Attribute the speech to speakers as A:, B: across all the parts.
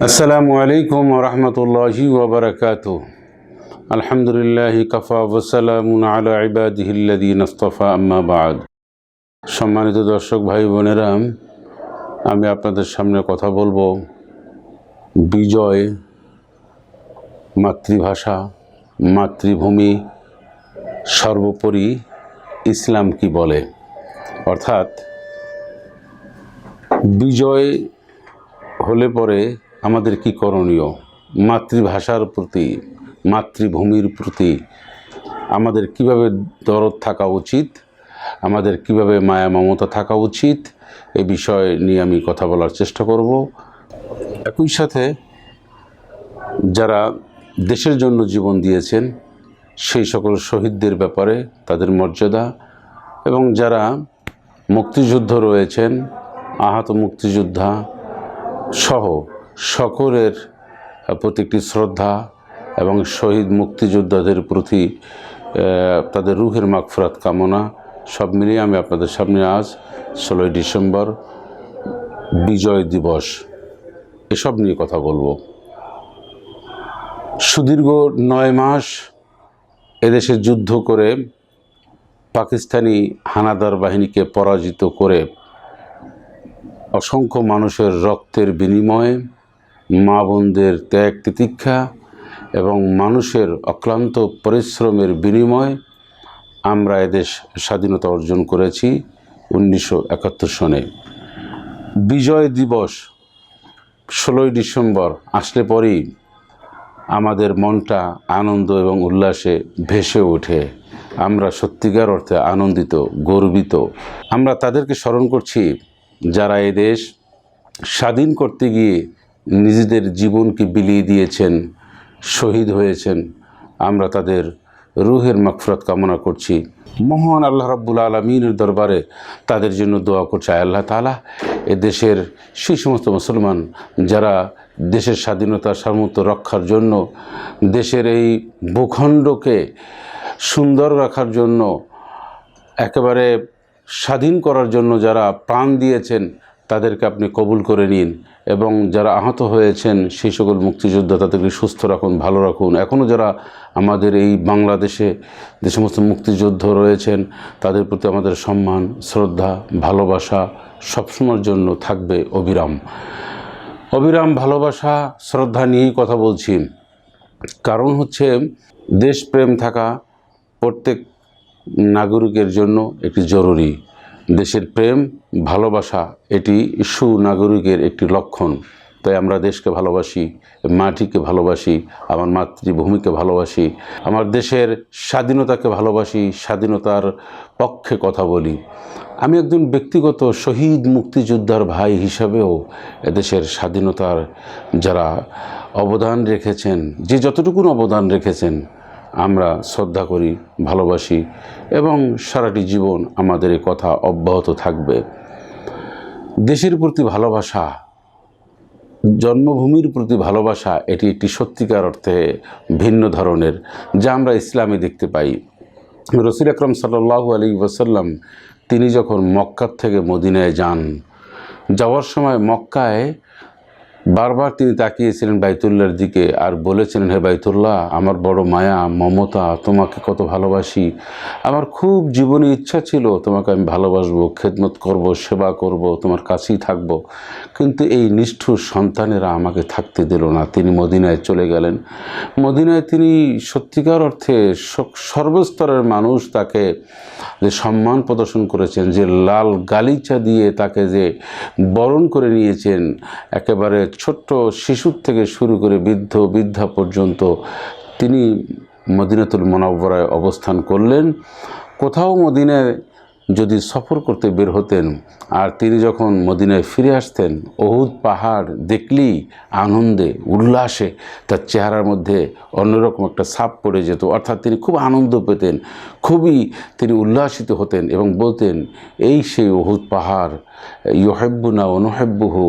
A: আসসালামু আলাইকুম রহমতুল্লাহি ওবরাকাত আলহামদুলিল্লাহ কফা ওসালামুন আলা ইবাদিহিল্লাদিন আস্তফা, আম্মা বাদ। সম্মানিত দর্শক ভাই বোনেরা, আমি আপনাদের সামনে কথা বলব বিজয়, মাতৃভাষা, মাতৃভূমি, সর্বোপরি ইসলাম কি বলে? অর্থাৎ বিজয় হলে পরে আমাদের কি করণীয়? মাতৃভাষার প্রতি, মাতৃভূমির প্রতি আমাদের কীভাবে দরদ থাকা উচিত? আমাদের কীভাবে মায়া মমতা থাকা উচিত? এ বিষয় নিয়ে আমি কথা বলার চেষ্টা করব। একই সাথে যারা দেশের জন্য জীবন দিয়েছেন, সেই সকল শহীদদের ব্যাপারে তাদের মর্যাদা এবং যারা মুক্তিযুদ্ধ রয়েছেন, আহত মুক্তিযোদ্ধা সহ সকলের প্রতি একটি শ্রদ্ধা এবং শহীদ মুক্তিযোদ্ধাদের প্রতি তাদের রুহের মাগফরাত কামনা, সব মিলিয়ে আমি আপনাদের সামনে আজ ষোলোই ডিসেম্বর বিজয় দিবস এসব নিয়ে কথা বলব। সুদীর্ঘ নয় মাস এদেশে যুদ্ধ করে পাকিস্তানি হানাদার বাহিনীকে পরাজিত করে অসংখ্য মানুষের রক্তের বিনিময়ে মা বোনদের ত্যাগ তিতিক্ষা এবং মানুষের অক্লান্ত পরিশ্রমের বিনিময়ে আমরা এদেশ স্বাধীনতা অর্জন করেছি উনিশশো একাত্তর সনে। বিজয় দিবস ষোলোই ডিসেম্বর আসলে পরেই আমাদের মনটা আনন্দ এবং উল্লাসে ভেসে ওঠে। আমরা সত্যিকার অর্থে আনন্দিত, গর্বিত। আমরা তাদেরকে স্মরণ করছি যারা এদেশ স্বাধীন করতে গিয়ে নিজেদের জীবনকে বিলিয়ে দিয়েছেন, শহীদ হয়েছেন। আমরা তাদের রুহের মাকফরত কামনা করছি। মহান আল্লাহ রাব্বুল আলমিনের দরবারে তাদের জন্য দোয়া করছে আল্লাহ তালা এ দেশের সেই সমস্ত মুসলমান যারা দেশের স্বাধীনতা, সার্বভৌমত্ব রক্ষার জন্য, দেশের এই ভূখণ্ডকে সুন্দর রাখার জন্য, একেবারে স্বাধীন করার জন্য যারা প্রাণ দিয়েছেন তাদেরকে আপনি কবুল করে নিন এবং যারা আহত হয়েছেন সেই সকল মুক্তিযোদ্ধা তাদেরকে সুস্থ রাখুন, ভালো রাখুন। এখনও যারা আমাদের এই বাংলাদেশে যে সমস্ত মুক্তিযুদ্ধ রয়েছেন, তাদের প্রতি আমাদের সম্মান, শ্রদ্ধা, ভালোবাসা সবসময়ের জন্য থাকবে অবিরাম। অবিরাম ভালোবাসা, শ্রদ্ধা নিয়েই কথা বলছি। কারণ হচ্ছে দেশপ্রেম থাকা প্রত্যেক নাগরিকের জন্য একটি জরুরি। দেশের প্রেম ভালোবাসা এটি সুনাগরিকের একটি লক্ষণ। তাই আমরা দেশকে ভালোবাসি, মাটিকে ভালোবাসি, আমার মাতৃভূমিকে ভালোবাসি, আমার দেশের স্বাধীনতাকে ভালোবাসি, স্বাধীনতার পক্ষে কথা বলি। আমি একজন ব্যক্তিগত শহীদ মুক্তিযোদ্ধার ভাই হিসাবেও এদেশের স্বাধীনতার যারা অবদান রেখেছেন, যে যতটুকুন অবদান রেখেছেন, আমরা শ্রদ্ধা করি, ভালোবাসি এবং সারাটি জীবন আমাদের কথা অব্যাহত থাকবে। দেশের প্রতি ভালোবাসা, জন্মভূমির প্রতি ভালোবাসা, এটি একটি সত্যিকার অর্থে ভিন্ন ধরনের, যা আমরা ইসলামে দেখতে পাই। রসুল আকরম সাল্লাহু আলী ওসাল্লাম তিনি যখন মক্কার থেকে মদিনায় যান, যাওয়ার সময় মক্কায় বারবার তিনি তাকিয়েছিলেন বাইতুল্লার দিকে আর বলেছিলেন, হে বাইতুল্লাহ, আমার বড় মায়া, মমতা, তোমাকে কত ভালোবাসি। আমার খুব জীবনে ইচ্ছা ছিল, তোমাকে আমি ভালোবাসবো, খেদমত করব, সেবা করব, তোমার কাছেই থাকব। কিন্তু এই নিষ্ঠুর সন্তানেরা আমাকে থাকতে দিল না। তিনি মদিনায় চলে গেলেন। মদিনায় তিনি সত্যিকার অর্থে সর্বস্তরের মানুষ তাকে যে সম্মান প্রদর্শন করেছেন, যে লাল গালিচা দিয়ে তাকে যে বরণ করে নিয়েছেন, একেবারে ছোট্ট শিশুর থেকে শুরু করে বৃদ্ধ, বৃদ্ধা পর্যন্ত তিনি মদিনাতুল মনাব্বরায় অবস্থান করলেন। কোথাও মদিনায় যদি সফর করতে বের হতেন আর তিনি যখন মদিনায় ফিরে আসতেন অহুদ পাহাড় দেখলেই আনন্দে উল্লাসে তার চেহারার মধ্যে অন্যরকম একটা ছাপ পড়ে যেত। অর্থাৎ তিনি খুব আনন্দ পেতেন, খুবই তিনি উল্লাসিত হতেন এবং বলতেন, এই সেই অহুদ পাহাড় ইহেব্বু না অনুহেব্বুহু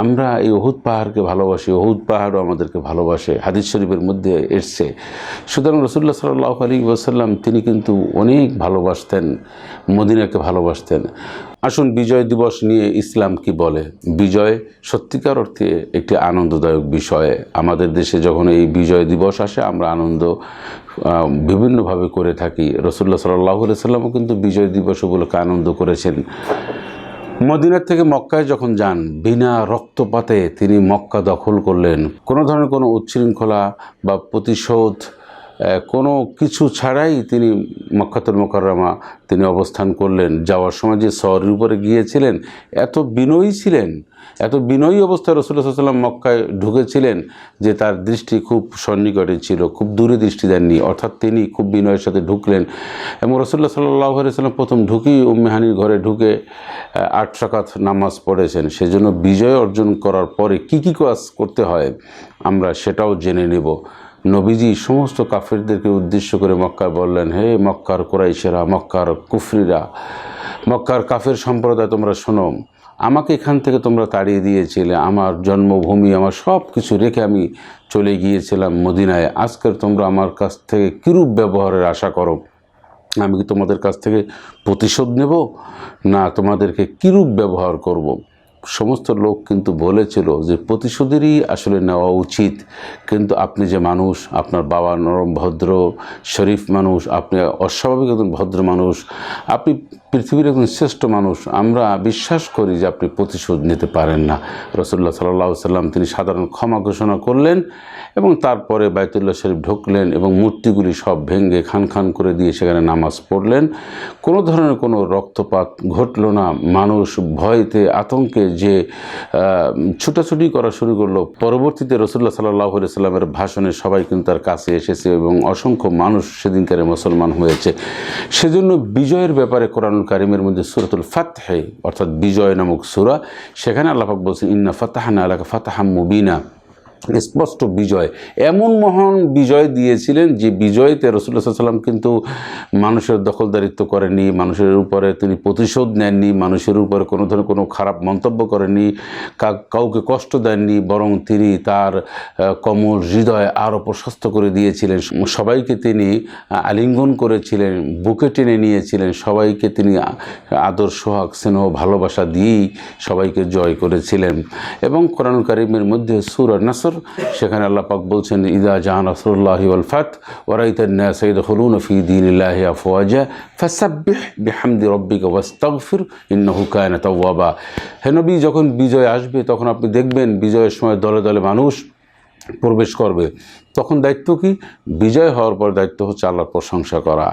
A: আমরা এই অহুদ পাহাড়কে ভালোবাসি অহুদ পাহাড়ও আমাদেরকে ভালোবাসে। হাদিস শরীফের মধ্যে এসছে। সুতরাং রসুল্লাহ সাল্লাহ আলী ওসাল্লাম তিনি কিন্তু অনেক ভালোবাসতেন। মদিনাকে ভালোবাসতেন। আসুন বিজয় দিবস নিয়ে ইসলাম কি বলে? বিজয় সত্যিকার অর্থে একটি আনন্দদায়ক বিষয়। আমাদের দেশে যখন এই বিজয় দিবস আসে, আমরা আনন্দ বিভিন্নভাবে করে থাকি। রসুল্লাহ সাল্লাহ সাল্লামও কিন্তু বিজয় দিবস উপলক্ষে আনন্দ করেছেন। মদিনার থেকে মক্কায় যখন যান, বিনা রক্তপাতে তিনি মক্কা দখল করলেন। কোনো ধরনের কোনো উচ্ছৃঙ্খলা বা প্রতিশোধ কোনো কিছু ছাড়াই তিনি মক্কাতুল মোকাররমা তিনি অবস্থান করলেন। যাওয়ার সময় যে শহরের উপরে গিয়েছিলেন, এত বিনয়ী ছিলেন, এত বিনয়ী অবস্থায় রসুল্লাহ সাল্লাম মক্কায় ঢুকেছিলেন যে তার দৃষ্টি খুব সন্নিকটে ছিল, খুব দূরে দৃষ্টি দেননি। অর্থাৎ তিনি খুব বিনয়ের সাথে ঢুকলেন এবং রসুল্লাহ সাল্লাহ প্রথম ঢুকেই উম্মেহানির ঘরে ঢুকে আট রাকাত নামাজ পড়েছেন। সেজন্য বিজয় অর্জন করার পরে কি কি কাজ করতে হয় আমরা সেটাও জেনে নেব। নবীজি সমস্ত কাফেরদেরকে উদ্দেশ্য করে মক্কায় বললেন, হে মক্কার কোরাইশেরা, মক্কার কুফরিরা, মক্কার কাফের সম্প্রদায়, তোমরা শোনো, আমাকে এখান থেকে তোমরা তাড়িয়ে দিয়েছিলে, আমার জন্মভূমি, আমার সব কিছু রেখে আমি চলে গিয়েছিলাম মদিনায়। আজকের তোমরা আমার কাছ থেকে কিরূপ ব্যবহারের আশা করো? আমি কি তোমাদের কাছ থেকে প্রতিশোধ নেব? না, তোমাদেরকে কিরূপ ব্যবহার করব। সমস্ত লোক কিন্তু বলেছিল যে, প্রতিশোধেরই আসলে নেওয়া উচিত। কিন্তু আপনি যে মানুষ, আপনার বাবা নরম, ভদ্র, শরীফ মানুষ, আপনি অস্বাভাবিক একজন ভদ্র মানুষ, আপনি পৃথিবীর একজন শ্রেষ্ঠ মানুষ, আমরা বিশ্বাস করি যে আপনি প্রতিশোধ নিতে পারেন না। রসুল্লাহ সাল্লাহ সাল্লাম, তিনি সাধারণ ক্ষমা ঘোষণা করলেন এবং তারপরে বাইতুল্লাহ শরীফ ঢুকলেন এবং মূর্তিগুলি সব ভেঙে খান খান করে দিয়ে সেখানে নামাজ পড়লেন। কোনো ধরনের কোনো রক্তপাত ঘটল না। মানুষ ভয়তে, আতঙ্কে যে ছুটাছুটি করা শুরু করল। পরবর্তীতে রসুল্লাহ সাল্লাহ সাল্লামের ভাষণে সবাই কিন্তু তার কাছে এসেছে এবং অসংখ্য মানুষ সেদিনকারে মুসলমান হয়েছে। সেজন্য বিজয়ের ব্যাপারে কোরআন কারিমের মধ্যে সুরতুল ফাতহে, অর্থাৎ বিজয় নামক সুরা, সেখানে আল্লাহাক বলছেন, ইন্না ফাতাহানা আলাকা ফাতাহাম মুবিনা। স্পষ্ট বিজয়। এমন মহান বিজয় দিয়েছিলেন যে বিজয়তে রসুল্লাহ সাল্লাম কিন্তু মানুষের দখলদারিত্ব করেননি, মানুষের উপরে তিনি প্রতিশোধ নেননি, মানুষের উপরে কোনো ধরনের কোনো খারাপ মন্তব্য করেননি কাউকে কষ্ট দেননি, বরং তিনি তার কমল হৃদয় আরও প্রশস্ত করে দিয়েছিলেন। সবাইকে তিনি আলিঙ্গন করেছিলেন, বুকে টেনে নিয়েছিলেন, সবাইকে তিনি আদর, সোহাগ, স্নেহ, ভালোবাসা দিয়েই সবাইকে জয় করেছিলেন। এবং কোরআন কারিমের মধ্যে সুর নাসর সেখানে আল্লাহ পাক বলছেন, ইদা জাহান রসুল্লাহ আল ফাত ওরাইতান্না সৈদ হলুন ফি দিনিল্লাহি আফওয়াজা, ফাসাব্বিহ বিহামদি রব্বিকা ওয়াস্তাগফির, ইন্নাহু কায়না তাওয়াবা. হে নবী, যখন বিজয় আসবে, তখন আপনি দেখবেন বিজয়ের সময় দলে দলে মানুষ প্রবেশ করবে। তখন দায়িত্ব কি? বিজয় হওয়ার পর দায়িত্ব হচ্ছে আল্লাহর প্রশংসা করা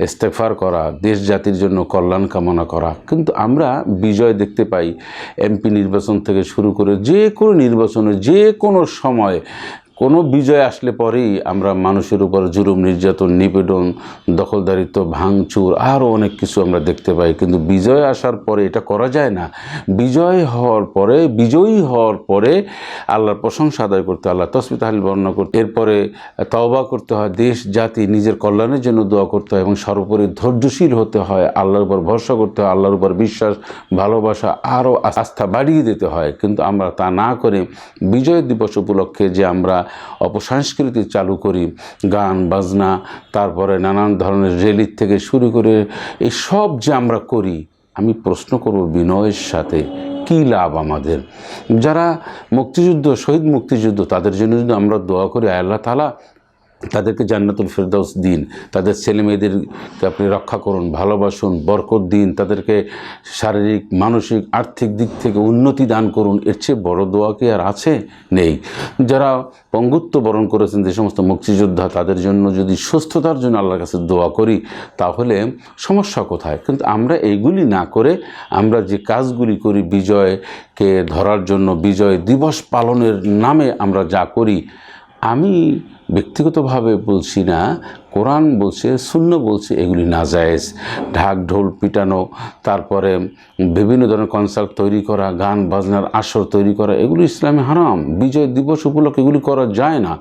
A: ইস্তেফার করা, দেশ জাতির জন্য কল্যাণ কামনা করা। কিন্তু আমরা বিজয় দেখতে পাই এমপি নির্বাচন থেকে শুরু করে যে কোনো নির্বাচনে, যে কোনো সময় কোনো বিজয় আসলে পরেই আমরা মানুষের উপর জুলুম, নির্যাতন, নিপীড়ন, দখলদারিত্ব, ভাঙচুর, আরও অনেক কিছু আমরা দেখতে পাই। কিন্তু বিজয় আসার পরে এটা করা যায় না। বিজয় হওয়ার পরে, বিজয়ী হওয়ার পরে আল্লাহর প্রশংসা আদায় করতে আল্লাহ তসবি তাহলে বর্ণনা করতে, এরপরে তওবা করতে হয়, দেশ, জাতি নিজের কল্যাণের জন্য দোয়া করতে হয় এবং সর্বোপরি ধৈর্যশীল হতে হয়, আল্লাহর উপর ভরসা করতে হয়, আল্লাহর উপর বিশ্বাস, ভালোবাসা আরও আস্থা বাড়িয়ে দিতে হয়। কিন্তু আমরা তা না করে বিজয় দিবস উপলক্ষে যে আমরা অপসংস্কৃতি চালু করি, গান, বাজনা, তারপরে নানান ধরনের রেলির থেকে শুরু করে এই সব যে আমরা করি, আমি প্রশ্ন করব বিনয়ের সাথে, কী লাভ আমাদের? যারা মুক্তিযুদ্ধ, শহীদ মুক্তিযুদ্ধ, তাদের জন্য যদি আমরা দোয়া করি, আল্লাহ তালা তাদেরকে জান্নাতুল ফেরদাউস দিন। তাদের ছেলে মেয়েদেরকে আপনি রক্ষা করুন, ভালোবাসুন, বরকত দিন। তাদেরকে শারীরিক, মানসিক, আর্থিক দিক থেকে উন্নতি দান করুন। এর চেয়ে বড় দোয়া কি আর আছে? নেই। যারা পঙ্গুত্ব বরণ করেছেন, যে সমস্ত মুক্তিযোদ্ধা, তাদের জন্য যদি সুস্থতার জন্য আল্লাহর কাছে দোয়া করি, তাহলে সমস্যা কোথায়? কিন্তু আমরা এইগুলি না করে আমরা যে কাজগুলি করি বিজয়কে ধরার জন্য, বিজয় দিবস পালনের নামে আমরা যা করি, আমি ব্যক্তিগতভাবে বলছি না কোরআন বলছে শূন্য বলছে, এগুলি নাজায়েজ। ঢাক, ঢোল পিটানো, তারপরে বিভিন্ন ধরনের কনসার্ট তৈরি করা, গান, বাজনার আসর তৈরি করা, এগুলি ইসলামে হারাম। বিজয় দিবস উপলক্ষে এগুলি করা যায় না।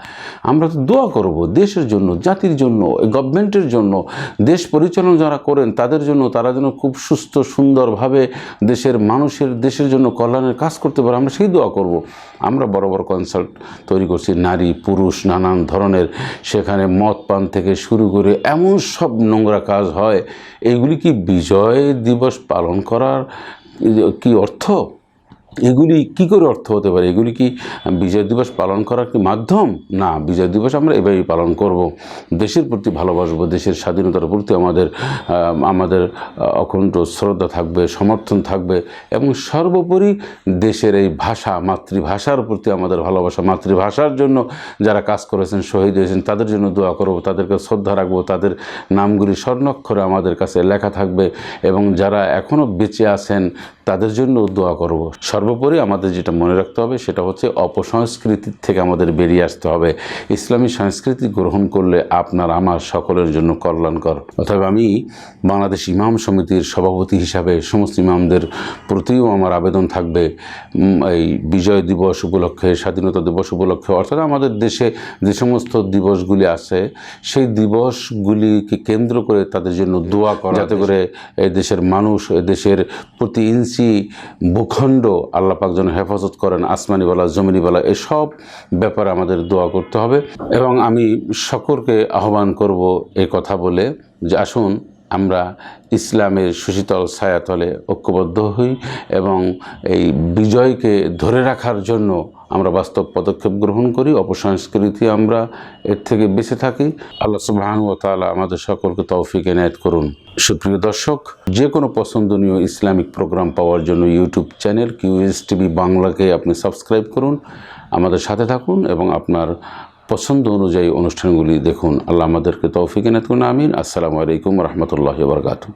A: আমরা তো দোয়া করব দেশের জন্য, জাতির জন্য, গভর্নমেন্টের জন্য, দেশ পরিচালনা যারা করেন, তাদের জন্য তারা যেন খুব সুস্থ, সুন্দরভাবে দেশের মানুষের, দেশের জন্য কল্যাণের কাজ করতে পারে, আমরা সেই দোয়া করব। আমরা বড় বড় কনসার্ট তৈরি করছি, নারী, পুরুষ, নানান ধরনের, সেখানে মদ পান থেকে শুরু করে এমন সব নোংরা কাজ হয়, এগুলি কি বিজয় দিবস পালন করার কি অর্থ? এগুলি কি করে অর্থ হতে পারে? এগুলি কি বিজয় দিবস পালন করার কি মাধ্যম? না, বিজয় দিবস আমরা এভাবেই পালন করব। দেশের প্রতি ভালোবাসবো, দেশের স্বাধীনতার প্রতি আমাদের আমাদের অখণ্ড শ্রদ্ধা থাকবে, সমর্থন থাকবে এবং সর্বোপরি দেশের এই ভাষা, মাতৃভাষার প্রতি আমাদের ভালোবাসা, মাতৃভাষার জন্য যারা কাজ করেছেন, শহীদ হয়েছেন, তাদের জন্য দোয়া করব, তাদেরকে শ্রদ্ধা রাখব, তাদের নামগুলি স্বর্ণাক্ষরে আমাদের কাছে লেখা থাকবে এবং যারা এখনও বেঁচে আছেন, তাদের জন্য দোয়া করব। সর্বোপরি আমাদের যেটা মনে রাখতে হবে সেটা হচ্ছে অপসংস্কৃতির থেকে আমাদের বেরিয়ে আসতে হবে। ইসলামী সংস্কৃতি গ্রহণ করলে আপনার আমার সকলের জন্য কল্যাণকর। অতএব আমি বাংলাদেশ ইমাম সমিতির সভাপতি হিসাবে সমস্ত ইমামদের প্রতিও আমার আবেদন থাকবে। এই বিজয় দিবস উপলক্ষে স্বাধীনতা দিবস উপলক্ষে অর্থাৎ আমাদের দেশে যে সমস্ত দিবসগুলি আছে সেই দিবসগুলিকে কেন্দ্র করে তাদের জন্য দোয়া করা যাতে করে এই দেশের মানুষ দেশের প্রতি ইঞ্চি ভূখণ্ড আল্লাহ পাক যেন হেফাজত করেন, আসমানি বলা, জমিনি বলা, এসব ব্যাপারে আমাদের দোয়া করতে হবে। এবং আমি সকলকে আহ্বান করব এই কথা বলে যে আসুন আমরা ইসলামের সুশীতল ছায়াতলে ঐক্যবদ্ধ হই এবং এই বিজয়কে ধরে রাখার জন্য আমরা বাস্তব পদক্ষেপ গ্রহণ করি, অপসংস্কৃতি আমরা এর থেকে বেঁচে থাকি। আল্লাহ সুবহান ও তাআলা আমাদের সকলকে তৌফিক এনায়েত করুন। সুপ্রিয় দর্শক যে কোনো পছন্দনীয় ইসলামিক প্রোগ্রাম পাওয়ার জন্য ইউটিউব চ্যানেল কিউএস টিভি বাংলাকে আপনি সাবস্ক্রাইব করুন, আমাদের সাথে থাকুন এবং আপনার পছন্দ অনুযায়ী অনুষ্ঠানগুলি দেখুন। আল্লাহ আমাদেরকে তৌফিক এনায়েত করুন, আমিন। আসসালামু আলাইকুম রহমতুল্লাহ বরকাতু